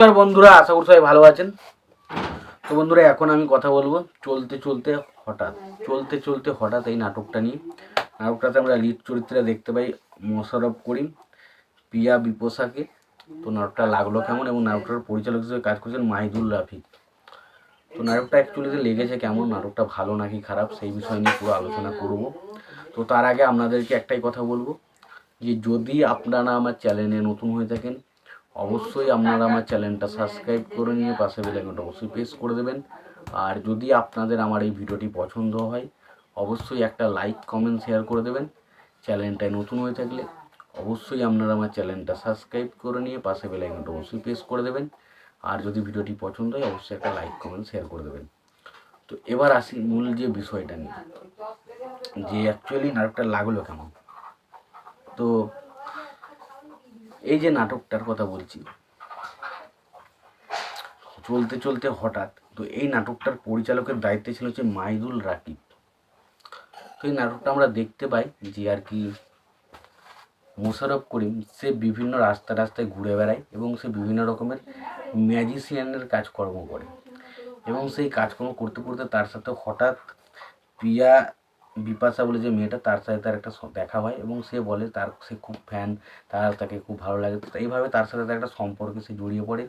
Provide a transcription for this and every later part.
নমস্কার বন্ধুরা, আশা করি সবাই ভালো আছেন। তো বন্ধুরা, এখন আমি কথা বলব চলতে চলতে হঠাৎ, চলতে চলতে হঠাৎ এই নাটকটা নিয়ে। নাটকটাতে আমরা লিড চরিত্রে দেখতে পাই মোশারফ করিম পিয়া বিপোসাকে তো নাটকটা লাগল কেমন এবং নাটকটার পরিচালক হিসেবে কাজ করছেন মাহিদুল রাফি তো নাটকটা অ্যাকচুয়ালিতে লেগেছে কেমন, নাটকটা ভালো নাকি খারাপ সেই বিষয় নিয়ে পুরো আলোচনা করব। তো তার আগে আপনাদেরকে একটাই কথা বলব যে যদি আপনারা আমার চ্যানেলে নতুন হয়ে থাকেন অবশ্যই আপনারা আমার চ্যানেলটা সাবস্ক্রাইব করে নিয়ে পাশে বেলাইকনটা অবশ্যই প্রেস করে দেবেন। আর যদি আপনাদের আমার এই ভিডিওটি পছন্দ হয়, অবশ্যই একটা লাইক, কমেন্ট, শেয়ার করে দেবেন। চ্যানেলটায় নতুন হয়ে থাকলে অবশ্যই আপনারা আমার চ্যানেলটা সাবস্ক্রাইব করে নিয়ে পাশে বেলাইকনটা অবশ্যই প্রেস করে দেবেন। আর যদি ভিডিওটি পছন্দ হয়, অবশ্যই একটা লাইক, কমেন্ট, শেয়ার করে দেবেন। তো এবার আসি মূল যে বিষয়টা নিয়ে। যে অ্যাকচুয়ালি নাটকটা লাগল কেমন? তো এই যে নাটকটার কথা বলছি, চলতে চলতে হঠাৎ তো এই নাটকটার পরিচালকের দায়িত্বে ছিল হচ্ছে মাইদুল রাকিব। তো এই নাটকটা আমরা দেখতে পাই যে আর কি মোশারফ করিম, সে বিভিন্ন রাস্তা রাস্তায় ঘুরে বেড়ায় এবং সে বিভিন্ন রকমের ম্যাজিশিয়ানের কাজকর্ম করে এবং সেই কাজকর্ম করতে করতে তার সাথে হঠাৎ প্রিয়া বিপাশা বলে যে মেয়েটা তার সাথে তার একটা দেখা হয় এবং সে বলে তার, সে খুব ফ্যান তার তাকে খুব ভালো লাগে। তো এইভাবে তার সাথে তার একটা সম্পর্কে সে জড়িয়ে পড়ে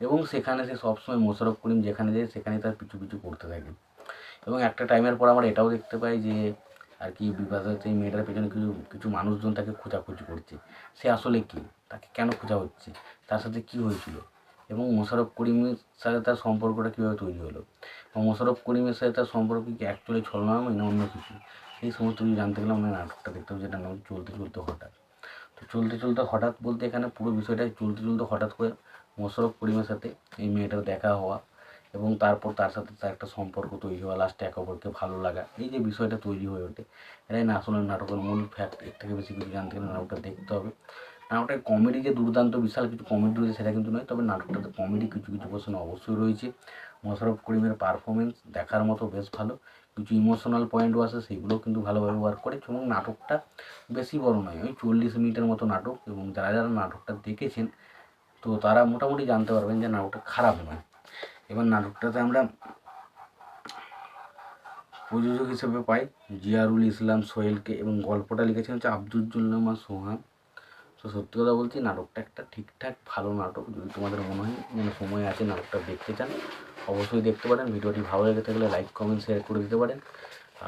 এবং সেখানে সে সবসময় মোশারফ করিম যেখানে যায় সেখানে তার পিছু পিছু করতে থাকে। এবং একটা টাইমের পর আমরা এটাও দেখতে পাই যে, আর কি বিপাশা সেই মেয়েটার পেছনে কিছু কিছু মানুষজন তাকে খোঁজাখুঁজি করছে। সে আসলে কি? তাকে কেন খোঁজা হচ্ছে? তার সাথে কি হয়েছিল? এবং মোশারফ করিমের সাথে তার সম্পর্কটা কীভাবে তৈরি হলো? এবং মোশারফ করিমের সাথে তার সম্পর্ক কি অ্যাকচুয়ালি ছলনাময় না অন্য কিছু? সেই সমস্ত কিছু জানতে গেলে আমরা নাটকটা দেখতে হবে, যেটা নাম চলতে চলতে হঠাৎ। তো চলতে চলতে হঠাৎ বলতে এখানে পুরো বিষয়টা চলতে চলতে হঠাৎ করে মোশারফ করিমের সাথে এই মেয়েটার দেখা হওয়া এবং তারপর তার সাথে তার একটা সম্পর্ক তৈরি হওয়া লাস্টে একে অপরকে ভালো লাগা, এই যে বিষয়টা তৈরি হয়ে ওঠে, এটাই না আসলে নাটকের মূল ফ্যাক্ট এর থেকে বেশি কিছু জানতে গেলে নাটকটা দেখতে হবে। নাটকের কমেডি যে দুর্দান্ত, বিশাল কিছু কমেডি রয়েছে, সেটা কিন্তু নয়, তবে নাটকটাতে কমেডি কিছু কিছু পোর্শন অবশ্যই রয়েছে। মোশারফ করিমের পারফরমেন্স দেখার মতো বেশ ভালো, কিছু ইমোশনাল পয়েন্টও আছে, সেগুলোও কিন্তু ভালোভাবে ওয়ার্ক করে, এবং নাটকটা বেশি বড় নয়, ওই চল্লিশ মিনিটের মতো নাটক, এবং যারা যারা নাটকটা দেখেছেন, তো তারা মোটামুটি জানতে পারবেন যে নাটকটা খারাপ নয়। এবার নাটকটাতে আমরা প্রযোজক হিসেবে পাই জিয়ারুল ইসলাম সোহেলকে, এবং গল্পটা লিখেছেন হচ্ছে আব্দুজ্জুল্লামা সোহান। তো সত্যি কথা বলছি, নাটকটা একটা ঠিকঠাক ভালো নাটক। যদি তোমাদের মনে হয় মানে সময় আছে নাটকটা দেখতে চান, অবশ্যই দেখতে পারেন। ভিডিওটি ভালো লেগে থাকলে লাইক, কমেন্ট শেয়ার করে দিতে পারেন।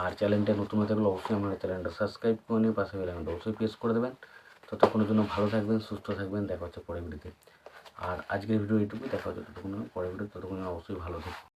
আর চ্যানেলটা নতুন হয়ে থাকলে অবশ্যই আপনারা চ্যানেলটা সাবস্ক্রাইব করে নিয়ে পাশে বেলাইনটা অবশ্যই প্রেস করে দেবেন। ততক্ষণের জন্য ভালো থাকবেন, সুস্থ থাকবেন। দেখা হচ্ছে পরের ভিডিওতে। আর আজকের ভিডিও এইটুকুই। দেখা হচ্ছে ততক্ষণ পরের ভিডিও ততক্ষণ অবশ্যই ভালো থাকবেন।